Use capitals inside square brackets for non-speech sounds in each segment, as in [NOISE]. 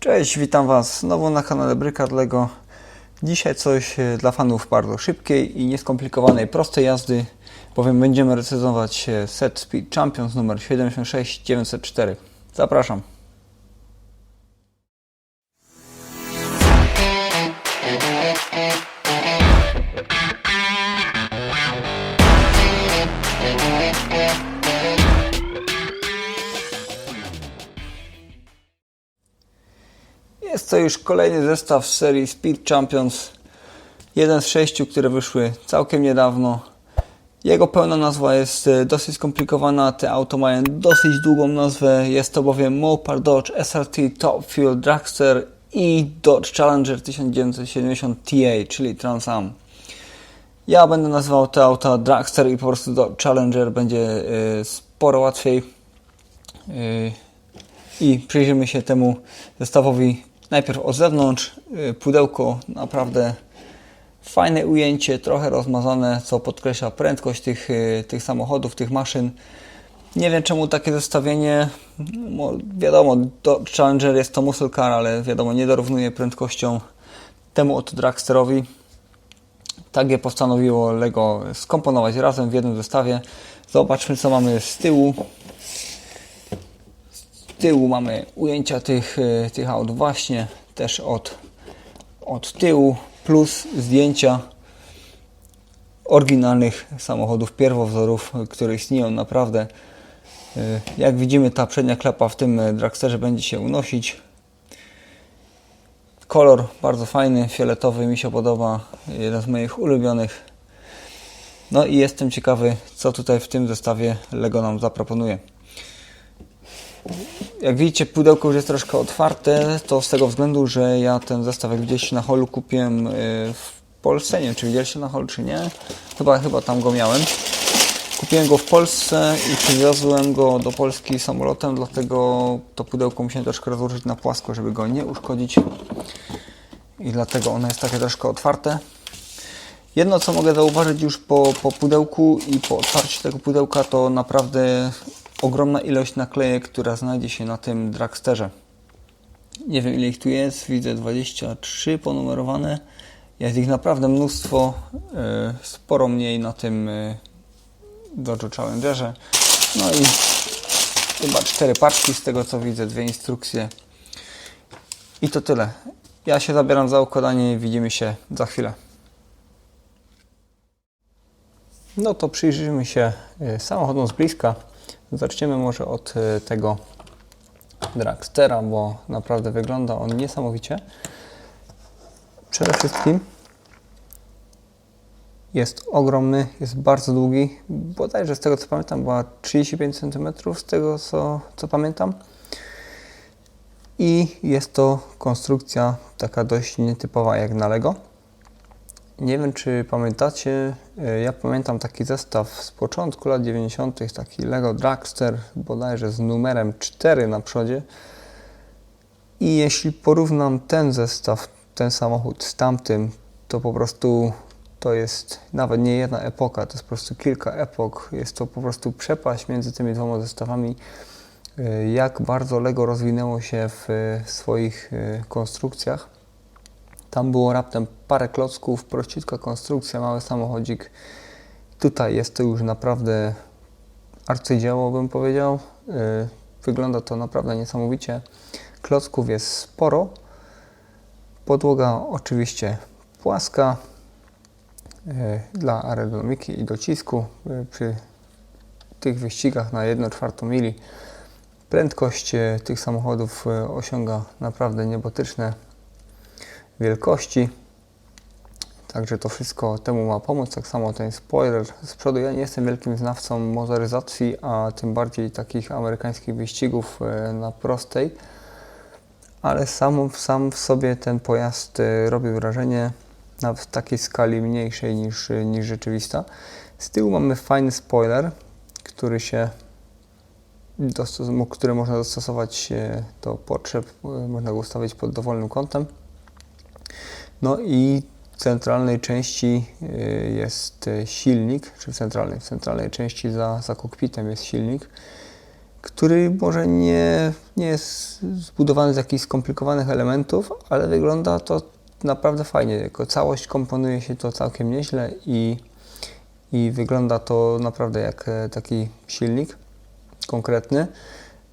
Cześć, witam Was znowu na kanale Brykard Lego. Dzisiaj coś e, dla fanów bardzo szybkiej i nieskomplikowanej, prostej jazdy, bowiem będziemy recenzować e, set Speed Champions numer 76904. Zapraszam. Jest to już kolejny zestaw z serii Speed Champions. Jeden z sześciu, które wyszły całkiem niedawno. Jego pełna nazwa jest e, dosyć skomplikowana. Te auto mają dosyć długą nazwę. Jest to bowiem Mopar Dodge SRT Top Fuel Dragster i Dodge Challenger 1970 TA, czyli Trans Am. Ja będę nazywał te auta Dragster i po prostu Dodge Challenger będzie e, sporo łatwiej. E, I przyjrzymy się temu zestawowi najpierw od zewnątrz. Y, pudełko naprawdę fajne ujęcie, trochę rozmazane, co podkreśla prędkość tych, y, tych samochodów, tych maszyn. Nie wiem czemu takie zestawienie, no, wiadomo, Challenger jest to muscle car, ale wiadomo, nie dorównuje prędkością temu od Dragsterowi. Tak je postanowiło Lego skomponować razem w jednym zestawie. Zobaczmy co mamy z tyłu tyłu mamy ujęcia tych, e, tych aut właśnie też od, od tyłu plus zdjęcia oryginalnych samochodów pierwowzorów, które istnieją naprawdę. E, jak widzimy ta przednia klapa w tym dragsterze będzie się unosić. Kolor bardzo fajny, fioletowy, mi się podoba, jeden z moich ulubionych. No i jestem ciekawy, co tutaj w tym zestawie Lego nam zaproponuje. Jak widzicie, pudełko już jest troszkę otwarte, to z tego względu, że ja ten zestaw, jak widzieliście na holu, kupiłem y, w Polsce. Nie wiem, czy widzieliście na holu, czy nie. Chyba, chyba tam go miałem. Kupiłem go w Polsce i przywiozłem go do Polski samolotem, dlatego to pudełko musiałem troszkę rozłożyć na płasko, żeby go nie uszkodzić. I dlatego ono jest takie troszkę otwarte. Jedno, co mogę zauważyć już po, po pudełku i po otwarciu tego pudełka, to naprawdę ogromna ilość naklejek, która znajdzie się na tym dragsterze. Nie wiem ile ich tu jest, widzę 23 ponumerowane. Jest ich naprawdę mnóstwo, e, sporo mniej na tym e, Dodge Challengerze. No i chyba cztery paczki z tego co widzę, dwie instrukcje. I to tyle. Ja się zabieram za układanie i widzimy się za chwilę. No to przyjrzyjmy się e, samochodom z bliska. Zaczniemy może od e, tego dragstera, bo naprawdę wygląda on niesamowicie. Przede wszystkim jest ogromny, jest bardzo długi, bodajże z tego co pamiętam była 35 cm, z tego co, co pamiętam. I jest to konstrukcja taka dość nietypowa jak na Lego. Nie wiem, czy pamiętacie, e, ja pamiętam taki zestaw z początku lat 90., taki Lego Dragster, bodajże z numerem 4 na przodzie. I jeśli porównam ten zestaw, ten samochód z tamtym, to po prostu to jest nawet nie jedna epoka, to jest po prostu kilka epok. Jest to po prostu przepaść między tymi dwoma zestawami. E, jak bardzo Lego rozwinęło się w swoich e, konstrukcjach. Tam było raptem parę klocków, prościutka konstrukcja, mały samochodzik. Tutaj jest to już naprawdę arcydzieło, bym powiedział. Y, wygląda to naprawdę niesamowicie. Klocków jest sporo. Podłoga oczywiście płaska y, dla aerodynamiki i docisku y, przy tych wyścigach na 1 czwartą mili. Prędkość tych samochodów osiąga naprawdę niebotyczne wielkości. Także to wszystko temu ma pomóc. Tak samo ten spoiler z przodu. Ja nie jestem wielkim znawcą motoryzacji, a tym bardziej takich amerykańskich wyścigów e, na prostej. Ale sam, sam w sobie ten pojazd e, robi wrażenie na w takiej skali mniejszej niż, niż rzeczywista. Z tyłu mamy fajny spoiler, który się który można dostosować do potrzeb, e, można go ustawić pod dowolnym kątem. No i w centralnej części y, jest silnik, czy w centralnej, w centralnej części za, za kokpitem jest silnik. który może nie, nie jest zbudowany z jakichś skomplikowanych elementów, ale wygląda to naprawdę fajnie. Jako całość komponuje się to całkiem nieźle i, i wygląda to naprawdę jak e, taki silnik konkretny.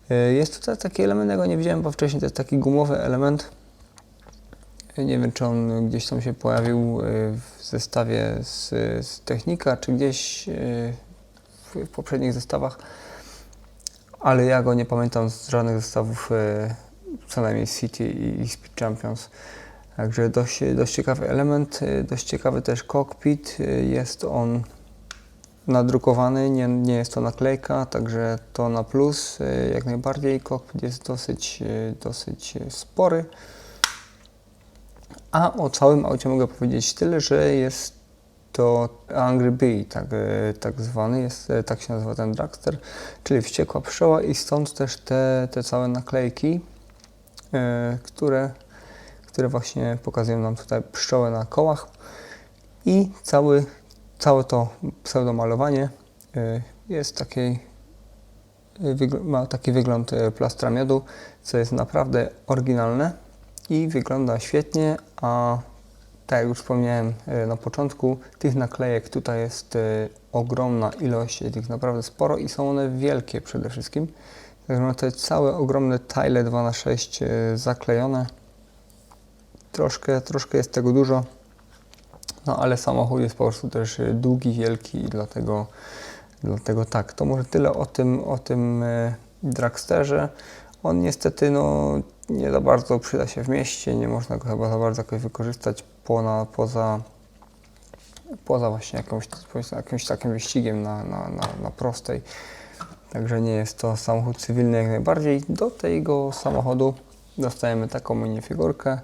E, Jest tutaj taki element, ja go nie widziałem, bo wcześniej to jest taki gumowy element. Nie wiem, czy on gdzieś tam się pojawił e, w zestawie z, z Technika, czy gdzieś e, w, w poprzednich zestawach, ale ja go nie pamiętam z żadnych zestawów, e, co najmniej City i, i Speed Champions. Także dość, dość ciekawy element, dość ciekawy też cockpit. E, Jest on nadrukowany, nie, nie jest to naklejka, także to na plus jak najbardziej. Cockpit jest dosyć, dosyć spory. A o całym aucie mogę powiedzieć tyle, że jest to Angry Bee, tak, e, tak zwany, jest, e, tak się nazywa ten dragster, czyli wściekła pszczoła i stąd też te, te całe naklejki, e, które, które właśnie pokazują nam tutaj pszczołę na kołach i cały, całe to pseudomalowanie jest takiej, ma taki wygląd plastra miodu, co jest naprawdę oryginalne i wygląda świetnie, a tak jak już wspomniałem e, na początku, tych naklejek tutaj jest e, ogromna ilość, tych naprawdę sporo i są one wielkie przede wszystkim. Także ma te całe ogromne tile 2 na 6 e, zaklejone. Troszkę, troszkę jest tego dużo, no ale samochód jest po prostu też długi, wielki i dlatego, dlatego tak. To może tyle o tym, o tym dragsterze. On niestety no, nie za bardzo przyda się w mieście, nie można go chyba za bardzo jakoś wykorzystać poza, poza, poza właśnie jakąś, jakimś takim wyścigiem na, na, na, na prostej. Także nie jest to samochód cywilny jak najbardziej. Do tego samochodu dostajemy taką minifigurkę.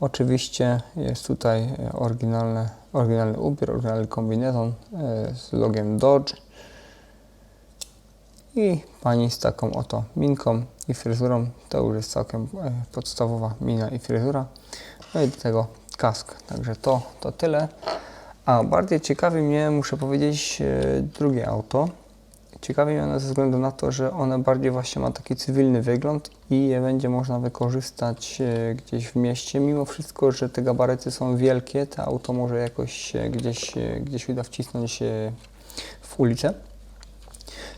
Oczywiście jest tutaj e, oryginalny, oryginalny ubiór, oryginalny kombinezon e, z logiem Dodge i pani z taką oto minką i fryzurą. To już jest całkiem e, podstawowa mina i fryzura. No i do tego kask. Także to, to tyle. A bardziej ciekawi mnie, muszę powiedzieć, e, drugie auto. Ciekawi mnie one ze względu na to, że one bardziej właśnie ma taki cywilny wygląd i je będzie można wykorzystać e, gdzieś w mieście. Mimo wszystko, że te gabaryty są wielkie, to auto może jakoś gdzieś, gdzieś uda wcisnąć w ulicę.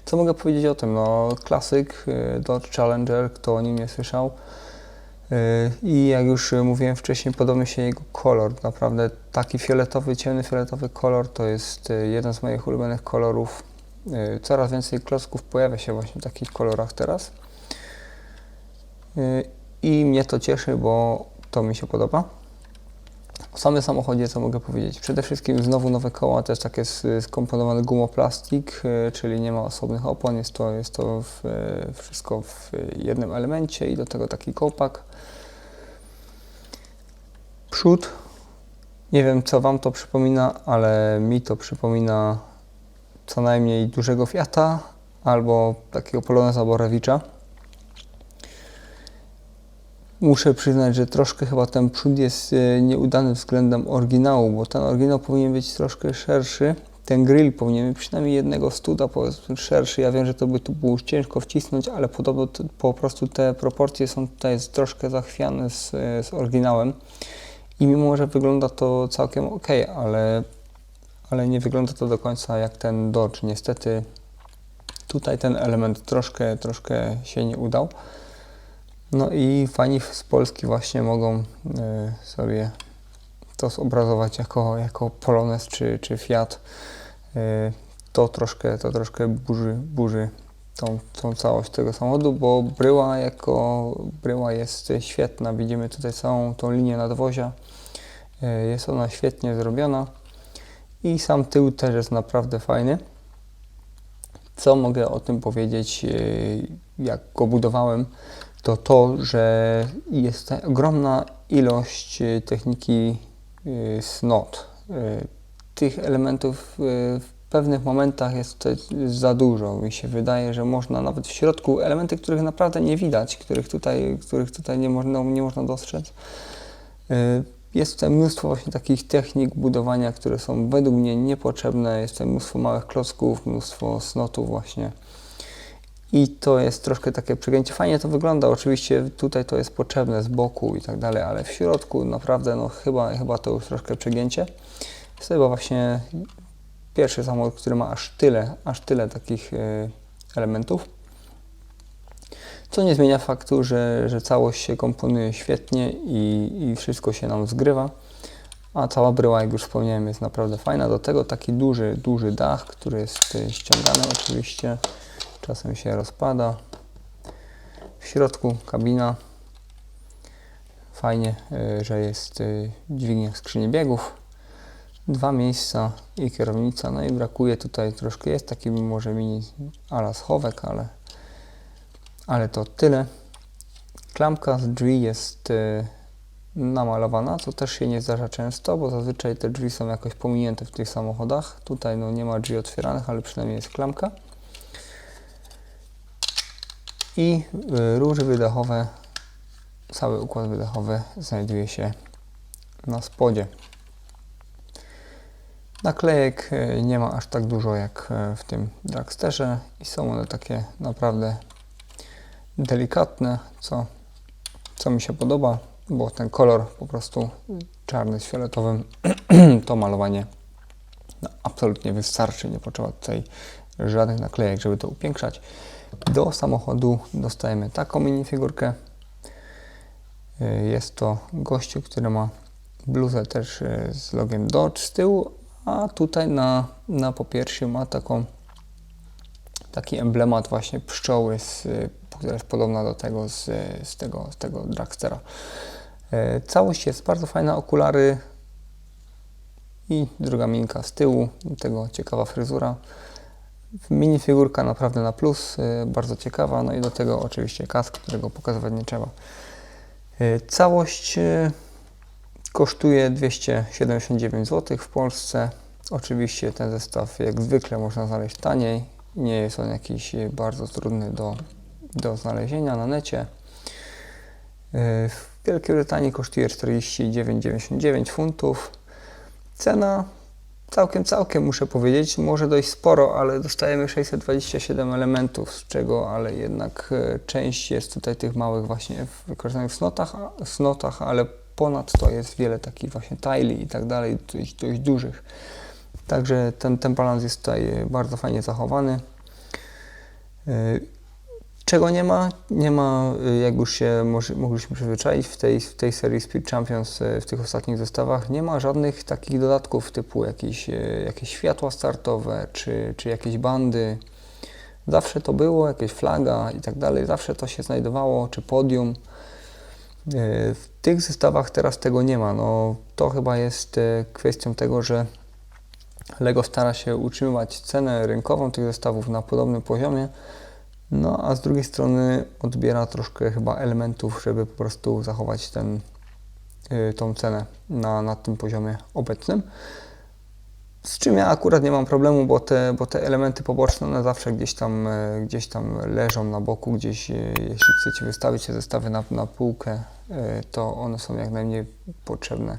Co mogę powiedzieć o tym? No, klasyk y, Dodge Challenger, kto o nim nie słyszał. Y, I jak już y, mówiłem wcześniej, podoba mi się jego kolor. Naprawdę taki fioletowy, ciemny fioletowy kolor to jest jeden z moich ulubionych kolorów. Coraz więcej klocków pojawia się właśnie w takich kolorach teraz. I mnie to cieszy, bo to mi się podoba. O samym samochodzie co mogę powiedzieć? Przede wszystkim znowu nowe koła, to jest takie s- skomponowany gumoplastik, y, czyli nie ma osobnych opon, jest to, jest to w, y, wszystko w jednym elemencie i do tego taki kołpak. Przód, nie wiem co Wam to przypomina, ale mi to przypomina co najmniej dużego Fiata albo takiego Poloneza Borewicza. Muszę przyznać, że troszkę chyba ten przód jest e, nieudany względem oryginału, bo ten oryginał powinien być troszkę szerszy. Ten grill powinien mieć przynajmniej jednego studa powiedzmy szerszy. Ja wiem, że to by tu było ciężko wcisnąć, ale podobno to, po prostu te proporcje są tutaj troszkę zachwiane z, e, z oryginałem. I mimo, że wygląda to całkiem ok, ale, ale nie wygląda to do końca jak ten Dodge. Niestety tutaj ten element troszkę, troszkę się nie udał. No i fani z Polski właśnie mogą y, sobie to zobrazować jako, jako Polonez czy, czy Fiat. Y, to troszkę, to troszkę burzy, burzy tą, tą całość tego samochodu, bo bryła jako bryła jest świetna. Widzimy tutaj całą tą linię nadwozia. Y, jest ona świetnie zrobiona i sam tył też jest naprawdę fajny. Co mogę o tym powiedzieć, jak go budowałem? To to, że jest ogromna ilość y, techniki y, SNOT. Y, Tych elementów w pewnych momentach jest to za dużo. Mi się wydaje, że można nawet w środku elementy, których naprawdę nie widać, których tutaj, których tutaj nie, można, nie można dostrzec. Jest tutaj mnóstwo właśnie takich technik budowania, które są według mnie niepotrzebne. Jest tutaj mnóstwo małych klocków, mnóstwo snotów właśnie. I to jest troszkę takie przegięcie. Fajnie to wygląda. Oczywiście tutaj to jest potrzebne z boku i tak dalej, ale w środku naprawdę no chyba, chyba to już troszkę przegięcie. Jest chyba właśnie pierwszy samochód, który ma aż tyle, aż tyle takich e, elementów. Co nie zmienia faktu, że, że całość się komponuje świetnie i, i wszystko się nam zgrywa. A cała bryła, jak już wspomniałem, jest naprawdę fajna. Do tego taki duży, duży dach, który jest e, ściągany oczywiście. Czasem się rozpada. W środku kabina. Fajnie, e, że jest e, dźwignia skrzyni biegów. Dwa miejsca i kierownica. No i brakuje tutaj troszkę. Jest taki może mini ala schowek, ale, ale to tyle. Klamka z drzwi jest e, namalowana, co też się nie zdarza często, bo zazwyczaj te drzwi są jakoś pominięte w tych samochodach. Tutaj no, nie ma drzwi otwieranych, ale przynajmniej jest klamka. I y, róże wydechowe, cały układ wydechowy znajduje się na spodzie. Naklejek y, nie ma aż tak dużo jak y, w tym Dragsterze i są one takie naprawdę delikatne, co, co mi się podoba, bo ten kolor po prostu czarny z fioletowym [CLEARS THROAT] to malowanie no, absolutnie wystarczy, nie potrzeba tutaj żadnych naklejek, żeby to upiększać. Do samochodu dostajemy taką minifigurkę. Jest to gościu, który ma bluzę też e, z logiem Dodge z tyłu, a tutaj na, na popiersiu ma taką, taki emblemat właśnie pszczoły, z, która jest podobna do tego z, z tego, z tego Dragstera. E, całość jest bardzo fajna, okulary i druga minka z tyłu, tego ciekawa fryzura. Minifigurka naprawdę na plus, y, bardzo ciekawa, no i do tego oczywiście kask, którego pokazywać nie trzeba. Y, całość y, kosztuje 279 zł w Polsce. Oczywiście ten zestaw jak zwykle można znaleźć taniej. Nie jest on jakiś bardzo trudny do, do znalezienia na necie. W Wielkiej Brytanii kosztuje 49,99 funtów. Cena całkiem, całkiem muszę powiedzieć, może dość sporo, ale dostajemy 627 elementów, z czego ale jednak e, część jest tutaj tych małych właśnie wykorzystanych w snotach, snotach ale ponadto jest wiele takich właśnie tile i tak dalej, dość, dość dużych. Także ten, ten balans jest tutaj bardzo fajnie zachowany. Czego nie ma? Nie ma, y, jak już się mogliśmy przyzwyczaić w tej, w tej serii Speed Champions, y, w tych ostatnich zestawach, nie ma żadnych takich dodatków typu jakieś, y, jakieś światła startowe czy, czy jakieś bandy. Zawsze to było, jakieś flaga i tak dalej, zawsze to się znajdowało, czy podium. W tych zestawach teraz tego nie ma. No, to chyba jest kwestią tego, że LEGO stara się utrzymywać cenę rynkową tych zestawów na podobnym poziomie, no a z drugiej strony odbiera troszkę chyba elementów, żeby po prostu zachować ten, yy, tą cenę na, na tym poziomie obecnym. Z czym ja akurat nie mam problemu, bo te, bo te elementy poboczne one zawsze gdzieś tam, yy, gdzieś tam leżą na boku, gdzieś yy, jeśli chcecie wystawić te zestawy na, na półkę, to one są jak najmniej potrzebne.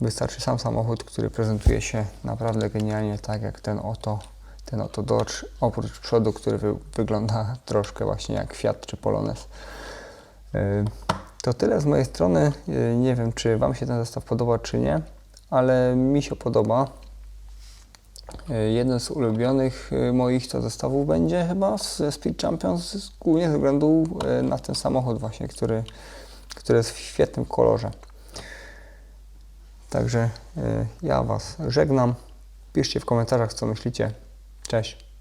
Wystarczy sam samochód, który prezentuje się naprawdę genialnie, tak jak ten oto ten oto Dodge, oprócz przodu, który wy, wygląda troszkę właśnie jak Fiat czy Polones. Y, to tyle z mojej strony. Y, nie wiem, czy Wam się ten zestaw podoba, czy nie, ale mi się podoba. Y, jeden z ulubionych moich to zestawów będzie chyba z Speed Champions, głównie ze względu na ten samochód właśnie, który, który jest w świetnym kolorze. Także ja Was żegnam. Piszcie w komentarzach, co myślicie. Cześć.